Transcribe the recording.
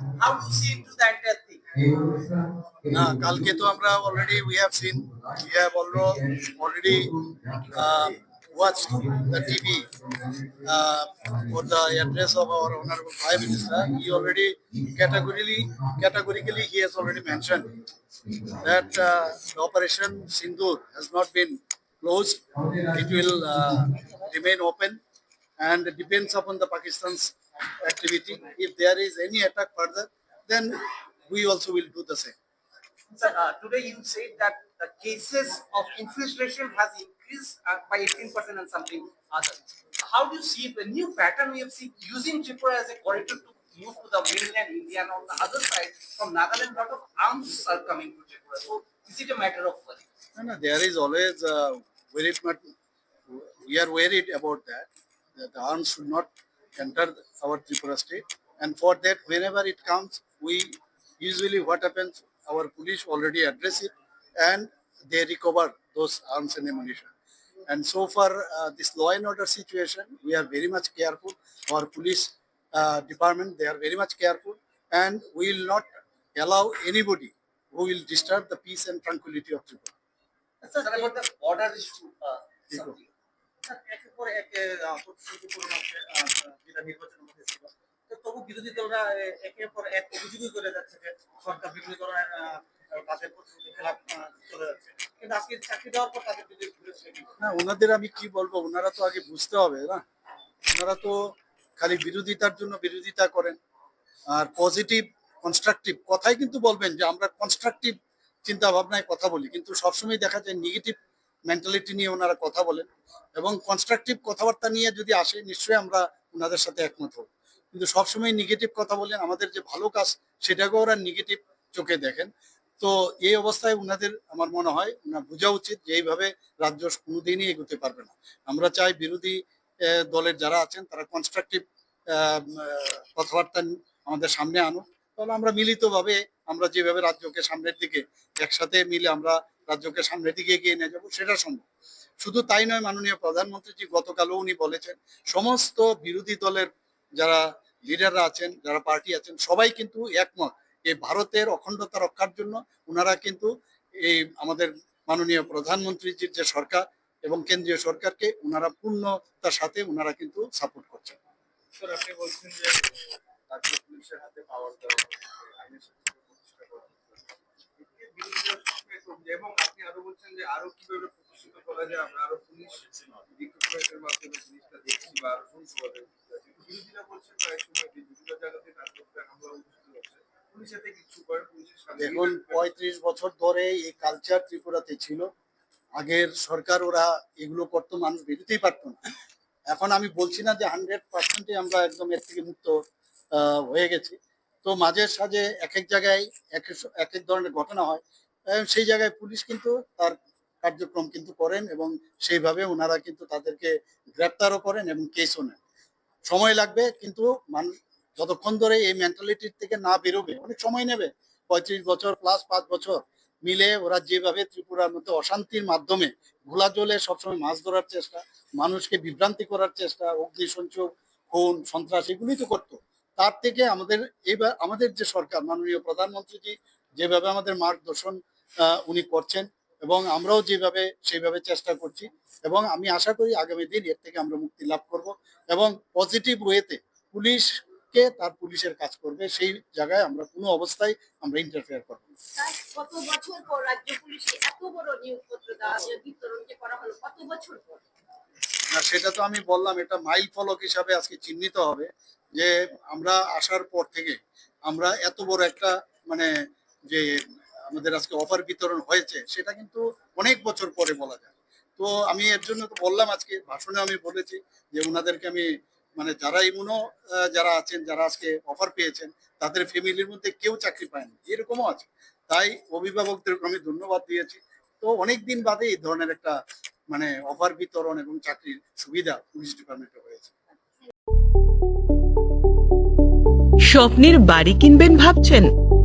how do you see into the entire thing? না কালকে তো আমরা already we have seen we have already watch the TV for the address of our honorable prime minister he already categorically categorically he has already mentioned that uh, the operation sindur has not been closed it will uh, remain open and it depends upon the pakistan's activity if there is any attack further then we also will do the same Sir, uh, today you said that the cases of infiltration has increased uh, by 18% and something other. How do you see the new pattern we have seen using Tripura as a corridor to move to the mainland India and on the other side from Nagaland, lot of arms are coming to Tripura. So is it a matter of worry? No, no, there is always uh, worried, we are worried about that. That the arms should not enter our Tripura state, and for that, whenever it comes, we usually what happens, our police already address it, and they recover those arms and ammunition. And so far, uh, this law and order situation, we are very much careful. Our police uh, department, they are very much careful, and we will not allow anybody who will disturb the peace and tranquility of Tripura. Sir, about the border issue, uh, ওনাদের আমি কি বলব? ওনারা তো আগে বুঝতে হবে, না? ওনারা তো খালি বিরোধিতার জন্য বিরোধিতা করেন। আর পজিটিভ কনস্ট্রাকটিভ কথাই কিন্তু বলবেন যে আমরা কনস্ট্রাকটিভ চিন্তা ভাবনায় কথা বলি। কিন্তু সবসময় দেখা যায় নেগেটিভ মেন্টালিটি নিয়ে ওনারা কথা বলেন এবং কনস্ট্রাকটিভ কথাবার্তা নিয়ে যদি আসে, নিশ্চয়ই আমরা ওনাদের সাথে একমত হব। কিন্তু সবসময় নেগেটিভ কথা বলেন, আমাদের যে ভালো কাজ সেটাকে ওরা নেগেটিভ চোখে দেখেন। তো এই অবস্থায় ওনাদের আমার মনে হয়, ওনার বোঝা উচিত যে এইভাবে রাজ্য কোনোদিনই এগোতে পারবে না। আমরা চাই বিরোধী দলের যারা আছেন, তারা কনস্ট্রাকটিভ কথাবার্তা আমাদের সামনে আনুক। তাহলে আমরা মিলিতভাবে আমরা যেভাবে রাজ্যকে সামনের দিকে একসাথে মিলে আমরা রাজ্যকে সামনের দিকে এগিয়ে নিয়ে যাব, সেটা সম্ভব। শুধু তাই নয়, মাননীয় প্রধানমন্ত্রীজি, গতকালও উনি বলেছেন, সমস্ত বিরোধী দলের যারা লিডাররা আছেন, যারা পার্টি আছেন, সবাই কিন্তু একমত এই ভারতের অখণ্ডতা রক্ষার জন্য ওনারা কিন্তু এই আমাদের মাননীয় প্রধানমন্ত্রীজির যে সরকার এবং কেন্দ্রীয় সরকারকে ওনারা পূর্ণতার সাথে ওনারা কিন্তু সাপোর্ট করছেন। আপনি বলছেন যে রাজ্য পুলিশের হাতে পাওয়ার দেওয়া হবে, আইনের সাথে প্রতিষ্ঠা করা হবে। এর বিরোধীরা সবসময় করছে এবং আপনি আরও বলছেন যে আরও কীভাবে প্রতিষ্ঠিত করা যায় আমরা আরও পুলিশ রিক্রুটমেন্টের মাধ্যমে জিনিসটা দেখছি বা আরও বিরোধীরা বলছেন প্রায় সময় যে বিভিন্ন জায়গাতে নাটকটা হামলা অনুষ্ঠিত হচ্ছে। দেখুন পঁয়ত্রিশ বছর ধরে এই কালচার ত্রিপুরাতে ছিল। আগের সরকার ওরা এগুলো করতো মানুষ বেরোতেই পারতো না। এখন আমি বলছি না যে হান্ড্রেড পার্সেন্টে আমরা একদম এর থেকে মুক্ত হয়ে গেছি। তো মাঝে সাঝে এক এক জায়গায় এক এক- ধরনের ঘটনা হয়। সেই জায়গায় পুলিশ কিন্তু তার কার্যক্রম কিন্তু করেন এবং সেইভাবে ওনারা কিন্তু তাদেরকে গ্রেপ্তারও করেন এবং কেসও নেন। সময় লাগবে কিন্তু মানুষ যতক্ষণ ধরে এই মেন্টালিটির থেকে না বেরোবে, অনেক সময় নেবে। পঁয়ত্রিশ বছর প্লাস পাঁচ বছর মিলে ওরা যেভাবে ত্রিপুরার মধ্যে অশান্তির মাধ্যমে ঘোলা জলে সবসময় মাছ ধরার চেষ্টা, মানুষকে বিভ্রান্তি করার চেষ্টা অগ্নিসংযোগ খুন, সন্ত্রাস এগুলি তো করতো। তার থেকে আমাদের এবার, আমাদের যে সরকার, মাননীয় প্রধানমন্ত্রীজি যেভাবে আমাদের মার্গদর্শন উনি করছেন এবং আমরাও যেভাবে সেইভাবে চেষ্টা করছি এবং আমি আশা করি আগামী দিন এর থেকে আমরা মুক্তি লাভ করব এবং পজিটিভ ওয়েতে পুলিশকে তার পুলিশের কাজ করবে সেই জায়গায় আমরা কোনো অবস্থায় আমরা ইন্টারফেয়ার করব। কত বছর পর রাজ্য পুলিশে এত বড় নিয়োগপত্র দেওয়া বিতরণ করা হলো কত বছর পর না সেটা তো আমি বললাম এটা মাইল ফলক হিসাবে আজকে চিহ্নিত হবে যে আমরা আসার পর থেকে আমরা এত বড় একটা মানে যে আমাদের আজকে অফার বিতরণ হয়েছে, সেটা কিন্তু অনেক বছর পরে বলা যায়। তো আমি এর জন্য তো বললাম, আজকে ভাষণে আমি বলেছি যে ওনাদেরকে আমি মানে যারা ইমুনো যারা আছেন, যারা আজকে অফার পেয়েছেন, তাদের ফ্যামিলির মধ্যে কেউ চাকরি পায়নি। এরকমও আছে। তাই অভিভাবকদেরকে আমি ধন্যবাদ দিয়েছি। তো অনেক দিন বাদে এই ধরনের একটা মানে অফার বিতরণ এবং চাকরির সুবিধা পুলিশ ডিপার্টমেন্টে হয়েছে। স্বপ্নের বাড়ি কিনবেন ভাবছেন?